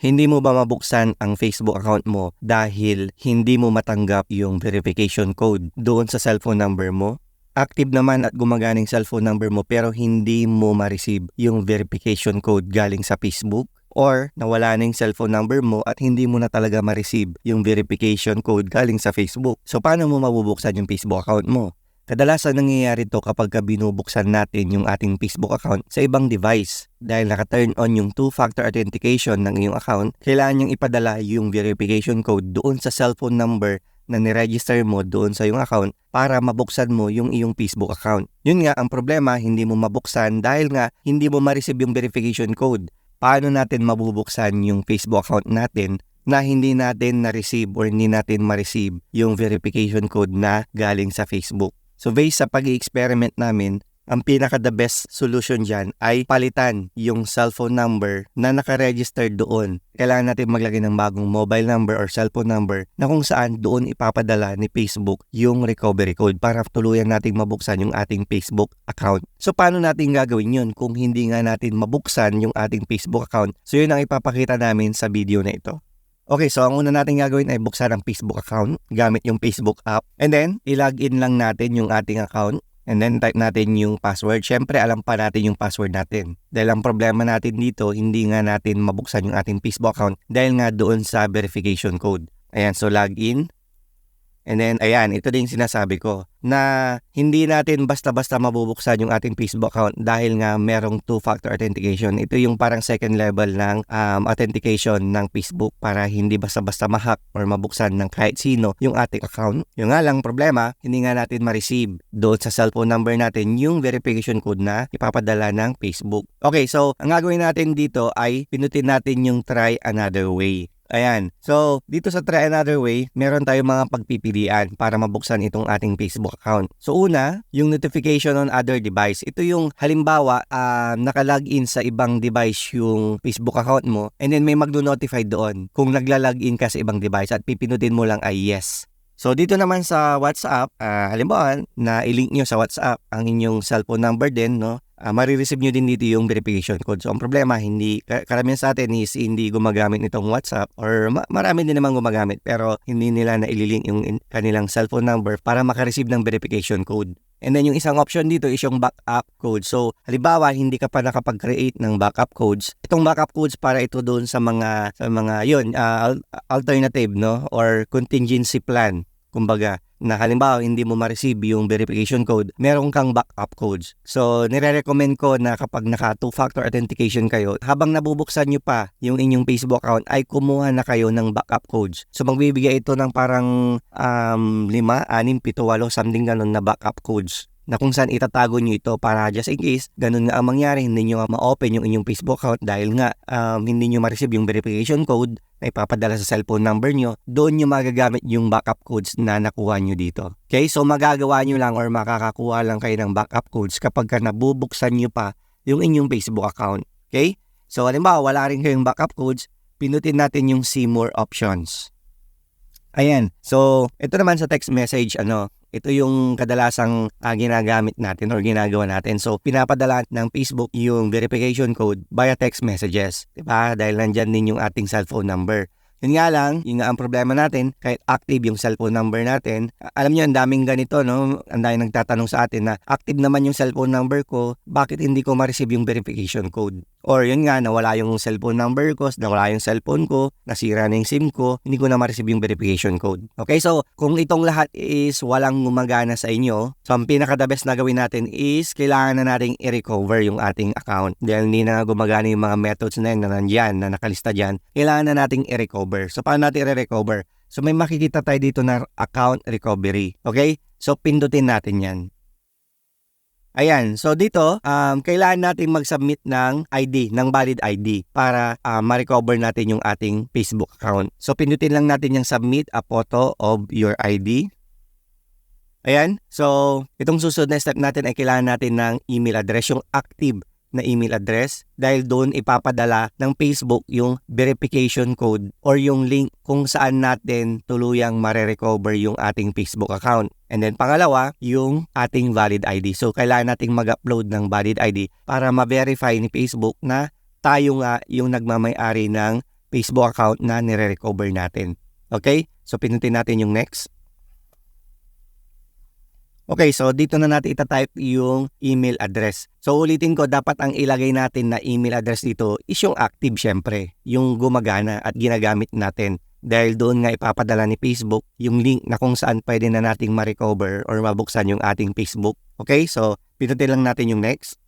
Hindi mo ba mabuksan ang Facebook account mo dahil hindi mo matanggap yung verification code doon sa cellphone number mo? Active naman at gumagana yung cellphone number mo pero hindi mo ma-receive yung verification code galing sa Facebook? Or nawala na yung cellphone number mo at hindi mo na talaga ma-receive yung verification code galing sa Facebook? So paano mo mabubuksan yung Facebook account mo? Kadalasan nangyayari to kapag ka binubuksan natin yung ating Facebook account sa ibang device. Dahil naka-turn on yung two-factor authentication ng iyong account, kailangan niyang ipadala yung verification code doon sa cellphone number na niregister mo doon sa iyong account para mabuksan mo yung iyong Facebook account. Yun nga, ang problema, hindi mo mabuksan dahil nga hindi mo ma-receive yung verification code. Paano natin mabubuksan yung Facebook account natin na hindi natin na-receive or hindi natin ma-receive yung verification code na galing sa Facebook? So based sa pag experiment namin, ang pinaka the best solution dyan ay palitan yung cellphone number na nakaregister doon. Kailangan natin maglagay ng bagong mobile number or cellphone number na kung saan doon ipapadala ni Facebook yung recovery code para tuluyan nating mabuksan yung ating Facebook account. So paano natin gagawin yun kung hindi nga natin mabuksan yung ating Facebook account? So yun ang ipapakita namin sa video na ito. Okay, so ang una natin gagawin ay buksan ang Facebook account gamit yung Facebook app. And then, ilagin lang natin yung ating account. And then, type natin yung password. Siyempre, alam pa natin yung password natin. Dahil ang problema natin dito, hindi nga natin mabuksan yung ating Facebook account dahil nga doon sa verification code. Ayan, so login. And then, ayan, ito din sinasabi ko na hindi natin basta-basta mabubuksan yung ating Facebook account dahil nga merong two-factor authentication. Ito yung parang second level ng um, authentication ng Facebook para hindi basta-basta mahack or mabuksan ng kahit sino yung ating account. Yung nga lang problema, hindi nga natin ma-receive doon sa cellphone number natin yung verification code na ipapadala ng Facebook. Okay, so ang gagawin natin dito ay pinutin natin yung try another way. Ayan. So, dito sa Try Another Way, meron tayong mga pagpipilian para mabuksan itong ating Facebook account. So, una, yung notification on other device. Ito yung halimbawa, uh, nakalagin sa ibang device yung Facebook account mo and then may magno-notify doon kung nagla-login ka sa ibang device at pipinutin mo lang ay yes. So dito naman sa WhatsApp, uh, halimbawa na i-link nyo sa WhatsApp ang inyong cellphone number din, no? Uh, marireceive nyo din dito yung verification code. So ang problema, hindi karamihan sa atin is hindi gumagamit nitong WhatsApp or ma- marami din naman gumagamit pero hindi nila na ililink yung in- kanilang cellphone number para makareceive ng verification code. And then yung isang option dito is yung backup code. So, halimbawa, hindi ka pa nakapag-create ng backup codes. Itong backup codes para ito doon sa mga sa mga yun, uh, alternative no or contingency plan Kumbaga, na halimbawa hindi mo ma-receive yung verification code, meron kang backup codes. So, nire-recommend ko na kapag naka two-factor authentication kayo, habang nabubuksan nyo pa yung inyong Facebook account, ay kumuha na kayo ng backup codes. So, magbibigay ito ng parang um, 5, 6, 7, 8, something ganun na backup codes na kung saan itatago nyo ito para just in case ganun nga ang mangyari, hindi nyo ma-open yung inyong Facebook account dahil nga um, hindi nyo ma-receive yung verification code na ipapadala sa cellphone number nyo, doon nyo magagamit yung backup codes na nakuha nyo dito. Okay, so magagawa nyo lang or makakakuha lang kayo ng backup codes kapag ka nabubuksan nyo pa yung inyong Facebook account. Okay? So, halimbawa, wala rin kayong backup codes, pinutin natin yung see more options. Ayan. So, ito naman sa text message, ano, ito yung kadalasang uh, ginagamit natin or ginagawa natin. So, pinapadala ng Facebook yung verification code via text messages. Diba? Dahil nandyan din yung ating cellphone number. Yun nga lang, yun nga ang problema natin, kahit active yung cellphone number natin, alam niyo ang daming ganito, no? Ang daming nagtatanong sa atin na active naman yung cellphone number ko, bakit hindi ko ma-receive yung verification code? Or yun nga, nawala yung cellphone number ko, nawala yung cellphone ko, nasira na yung SIM ko, hindi ko na ma-receive yung verification code. Okay, so kung itong lahat is walang gumagana sa inyo, so ang pinaka the best na gawin natin is kailangan na nating i-recover yung ating account. Dahil hindi na gumagana yung mga methods na yun na nandyan, na nakalista dyan, kailangan na nating i-recover. So paano natin i-recover? So may makikita tayo dito na account recovery. Okay? So pindutin natin yan. Ayan, so dito, um, kailangan natin mag-submit ng ID, ng valid ID para uh, ma-recover natin yung ating Facebook account. So pindutin lang natin yung submit a photo of your ID. Ayan, so itong susunod na step natin ay kailangan natin ng email address, yung active na email address dahil doon ipapadala ng Facebook yung verification code or yung link kung saan natin tuluyang mare-recover yung ating Facebook account. And then pangalawa, yung ating valid ID. So kailangan nating mag-upload ng valid ID para ma-verify ni Facebook na tayo nga yung nagmamay-ari ng Facebook account na nire-recover natin. Okay? So, pinutin natin yung next. Okay, so dito na natin itatype yung email address. So ulitin ko, dapat ang ilagay natin na email address dito is yung active syempre, yung gumagana at ginagamit natin. Dahil doon nga ipapadala ni Facebook yung link na kung saan pwede na nating ma-recover or mabuksan yung ating Facebook. Okay, so pinutin lang natin yung next.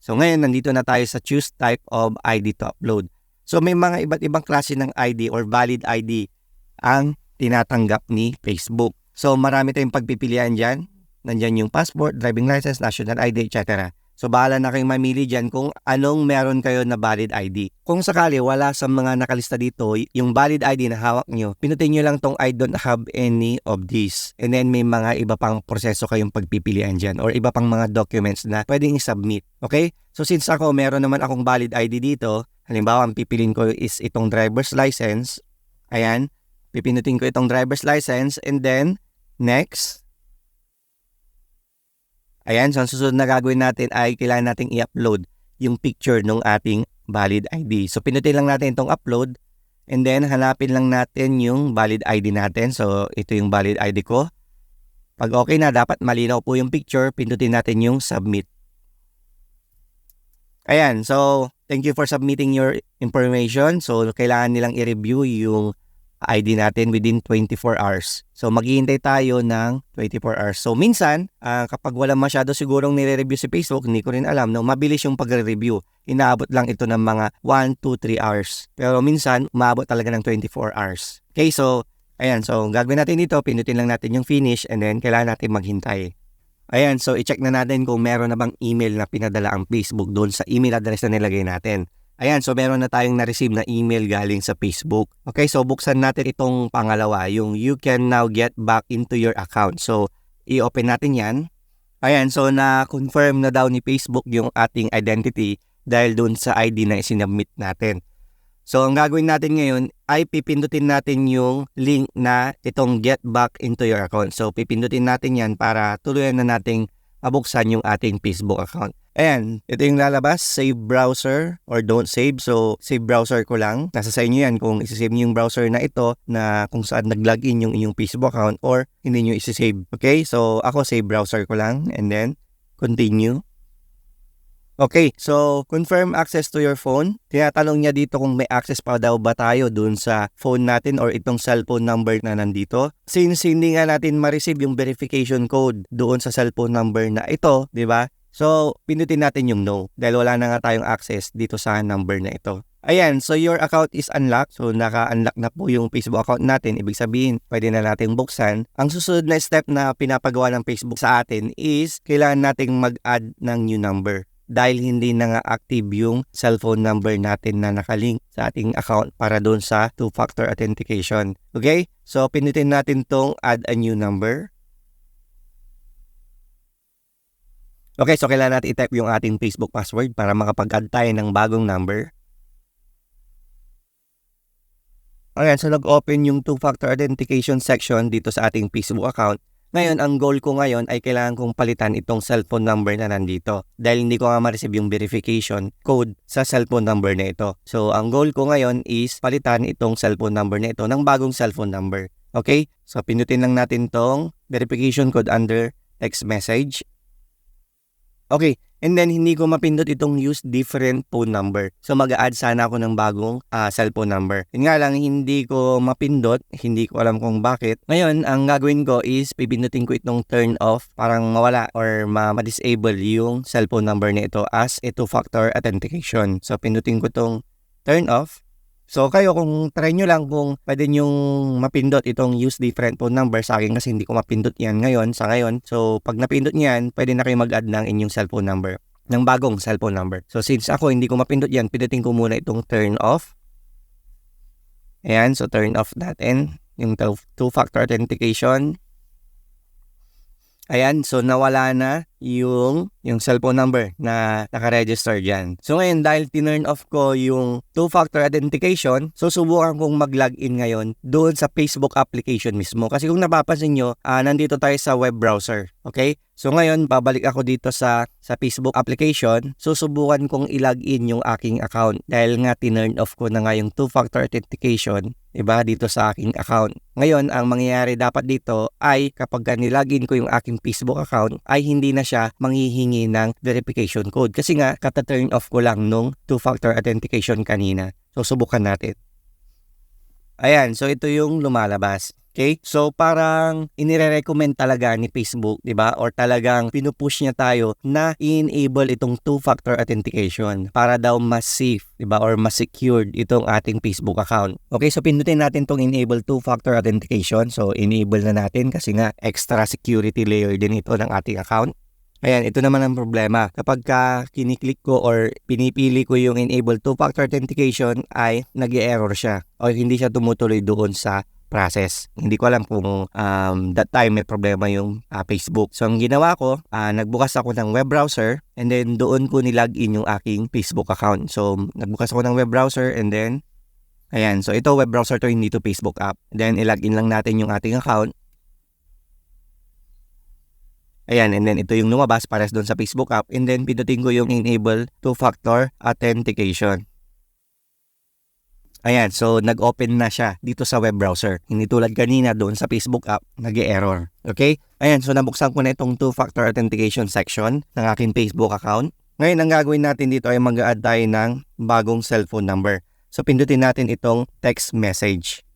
So ngayon, nandito na tayo sa choose type of ID to upload. So may mga iba't ibang klase ng ID or valid ID ang tinatanggap ni Facebook. So marami tayong pagpipilian dyan Nandyan yung passport, driving license, national ID, etc. So bahala na kayong mamili dyan kung anong meron kayo na valid ID. Kung sakali wala sa mga nakalista dito, yung valid ID na hawak nyo, pinutin nyo lang tong I don't have any of these. And then may mga iba pang proseso kayong pagpipilian dyan or iba pang mga documents na pwedeng i-submit. Okay? So since ako meron naman akong valid ID dito, halimbawa ang pipilin ko is itong driver's license. Ayan, pipinutin ko itong driver's license and then next Ayan, so ang susunod na gagawin natin ay kailangan nating i-upload yung picture ng ating valid ID. So pinutin lang natin itong upload and then hanapin lang natin yung valid ID natin. So ito yung valid ID ko. Pag okay na, dapat malinaw po yung picture, pindutin natin yung submit. Ayan, so thank you for submitting your information. So kailangan nilang i-review yung ID natin within 24 hours. So maghihintay tayo ng 24 hours. So minsan, uh, kapag wala masyado sigurong nire-review si Facebook, hindi ko rin alam, no, mabilis yung pagre-review. Inaabot lang ito ng mga 1, 2, 3 hours. Pero minsan, umabot talaga ng 24 hours. Okay, so ayan, so gagawin natin dito, pinutin lang natin yung finish and then kailangan natin maghintay. Ayan, so i-check na natin kung meron na bang email na pinadala ang Facebook doon sa email address na nilagay natin. Ayan, so meron na tayong na-receive na email galing sa Facebook. Okay, so buksan natin itong pangalawa, yung you can now get back into your account. So, i-open natin yan. Ayan, so na-confirm na daw ni Facebook yung ating identity dahil doon sa ID na isinabmit natin. So, ang gagawin natin ngayon ay pipindutin natin yung link na itong get back into your account. So, pipindutin natin yan para tuluyan na nating mabuksan yung ating Facebook account. Ayan, ito yung lalabas, save browser or don't save. So, save browser ko lang. Nasa sa inyo yan kung isi-save niyo yung browser na ito na kung saan nag-login yung inyong Facebook account or hindi niyo isi-save. Okay, so ako save browser ko lang and then continue. Okay, so confirm access to your phone. Tinatanong niya dito kung may access pa daw ba tayo dun sa phone natin or itong cellphone number na nandito. Since hindi nga natin ma-receive yung verification code doon sa cellphone number na ito, di ba? So, pindutin natin yung no dahil wala na nga tayong access dito sa number na ito. Ayan, so your account is unlocked. So, naka-unlock na po yung Facebook account natin. Ibig sabihin, pwede na natin buksan. Ang susunod na step na pinapagawa ng Facebook sa atin is kailangan nating mag-add ng new number dahil hindi na nga active yung cellphone number natin na nakalink sa ating account para doon sa two-factor authentication. Okay? So, pinutin natin tong add a new number. Okay, so kailangan natin i-type yung ating Facebook password para makapag-add tayo ng bagong number. Ayan, so nag-open yung two-factor authentication section dito sa ating Facebook account. Ngayon, ang goal ko ngayon ay kailangan kong palitan itong cellphone number na nandito dahil hindi ko nga ma-receive yung verification code sa cellphone number na ito. So, ang goal ko ngayon is palitan itong cellphone number na ito ng bagong cellphone number. Okay? So, pinutin lang natin tong verification code under text message Okay, and then hindi ko mapindot itong use different phone number. So mag-add sana ako ng bagong uh, cellphone number. Yun nga lang, hindi ko mapindot, hindi ko alam kung bakit. Ngayon, ang gagawin ko is pipindutin ko itong turn off, parang mawala or ma-disable yung cellphone number na ito as a two-factor authentication. So pindutin ko itong turn off. So kayo kung try nyo lang kung pwede nyong mapindot itong use different phone number sa akin kasi hindi ko mapindot yan ngayon sa ngayon. So pag napindot yan, pwede na kayo mag-add ng inyong cellphone number ng bagong cellphone number. So since ako hindi ko mapindot yan, pindutin ko muna itong turn off. Ayan, so turn off natin yung two-factor authentication. Ayan, so nawala na yung yung cellphone number na naka-register dyan. So ngayon, dahil tinurn off ko yung two-factor authentication, susubukan kong mag-login ngayon doon sa Facebook application mismo. Kasi kung napapansin nyo, ah, nandito tayo sa web browser. Okay? So ngayon, babalik ako dito sa sa Facebook application. Susubukan kong i-login yung aking account dahil nga tinurn off ko na nga yung two-factor authentication iba dito sa aking account. Ngayon, ang mangyayari dapat dito ay kapag nilagin ko yung aking Facebook account ay hindi na siya manghihingi ng verification code kasi nga kata-turn off ko lang nung two-factor authentication kanina. So subukan natin. Ayan, so ito yung lumalabas. Okay? So parang inire-recommend talaga ni Facebook, 'di ba? Or talagang pinupush niya tayo na i-enable itong two-factor authentication para daw mas safe, 'di ba? Or mas secured itong ating Facebook account. Okay, so pindutin natin tong enable two-factor authentication. So enable na natin kasi nga extra security layer din ito ng ating account. Ayan, ito naman ang problema. Kapag ka kiniklik ko or pinipili ko yung enable two-factor authentication ay nag error siya o hindi siya tumutuloy doon sa process. Hindi ko alam kung um, that time may problema yung uh, Facebook. So ang ginawa ko, uh, nagbukas ako ng web browser and then doon ko nilagin yung aking Facebook account. So nagbukas ako ng web browser and then ayan, so ito web browser to hindi to Facebook app. Then ilagin lang natin yung ating account Ayan, and then ito yung lumabas para doon sa Facebook app. And then pindutin ko yung enable two-factor authentication. Ayan, so nag-open na siya dito sa web browser. Hindi tulad kanina doon sa Facebook app, nag error Okay? Ayan, so nabuksan ko na itong two-factor authentication section ng aking Facebook account. Ngayon, ang gagawin natin dito ay mag-add tayo ng bagong cellphone number. So pindutin natin itong text message.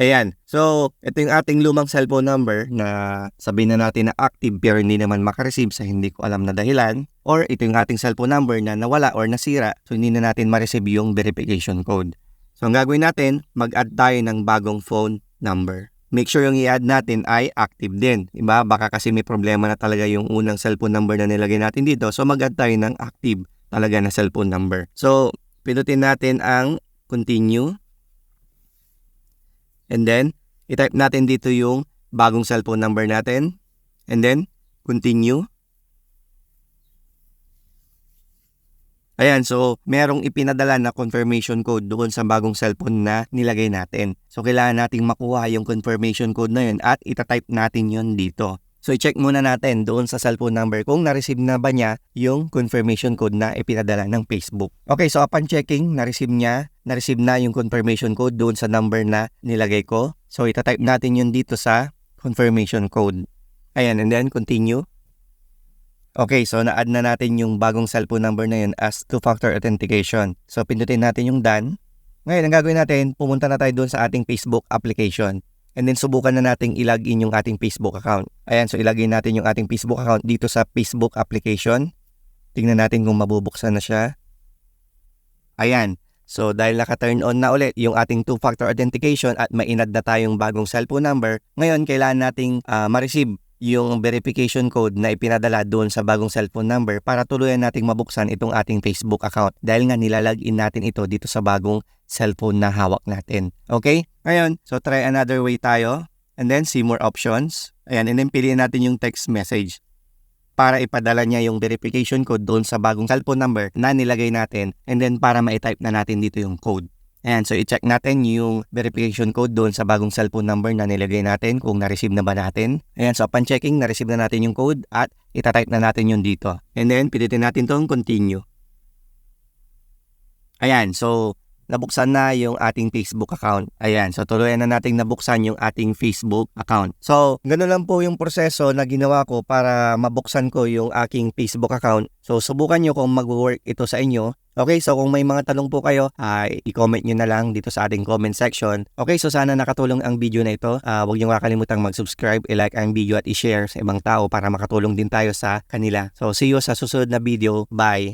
Ayan. So, ito yung ating lumang cellphone number na sabihin na natin na active pero hindi naman makareceive sa hindi ko alam na dahilan. Or ito yung ating cellphone number na nawala or nasira so hindi na natin ma-receive yung verification code. So, ang gagawin natin, mag-add tayo ng bagong phone number. Make sure yung i-add natin ay active din. Diba? Baka kasi may problema na talaga yung unang cellphone number na nilagay natin dito. So, mag-add tayo ng active talaga na cellphone number. So, pinutin natin ang continue. And then, itype natin dito yung bagong cellphone number natin. And then, continue. Ayan, so merong ipinadala na confirmation code doon sa bagong cellphone na nilagay natin. So kailangan nating makuha yung confirmation code na yun at itatype natin yun dito. So i-check muna natin doon sa cellphone number kung na-receive na ba niya yung confirmation code na ipinadala ng Facebook. Okay, so upon checking, na-receive niya, na-receive na yung confirmation code doon sa number na nilagay ko. So itatype natin yun dito sa confirmation code. Ayan, and then continue. Okay, so na-add na natin yung bagong cellphone number na yun as two-factor authentication. So pindutin natin yung done. Ngayon, ang gagawin natin, pumunta na tayo doon sa ating Facebook application. And then subukan na nating ilagin yung ating Facebook account. Ayan, so ilagay natin yung ating Facebook account dito sa Facebook application. Tingnan natin kung mabubuksan na siya. Ayan. So dahil naka-turn on na ulit yung ating two-factor authentication at mainad na tayong bagong cellphone number, ngayon kailangan nating uh, ma-receive yung verification code na ipinadala doon sa bagong cellphone number para tuluyan nating mabuksan itong ating Facebook account dahil nga nilalagin natin ito dito sa bagong cellphone na hawak natin. Okay? Ngayon, so try another way tayo. And then see more options. Ayan, and then piliin natin yung text message para ipadala niya yung verification code doon sa bagong cellphone number na nilagay natin and then para ma-type na natin dito yung code. Ayan, so i-check natin yung verification code doon sa bagong cellphone number na nilagay natin kung na-receive na ba natin. Ayan, so upon checking, na-receive na natin yung code at itatype na natin yun dito. And then, pilitin natin tong continue. Ayan, so nabuksan na yung ating Facebook account. Ayan, so tuluyan na nating nabuksan yung ating Facebook account. So, ganoon lang po yung proseso na ginawa ko para mabuksan ko yung aking Facebook account. So, subukan nyo kung mag-work ito sa inyo. Okay, so kung may mga tanong po kayo, uh, i-comment nyo na lang dito sa ating comment section. Okay, so sana nakatulong ang video na ito. Uh, huwag nyo kakalimutang mag-subscribe, i-like ang video at i-share sa ibang tao para makatulong din tayo sa kanila. So, see you sa susunod na video. Bye!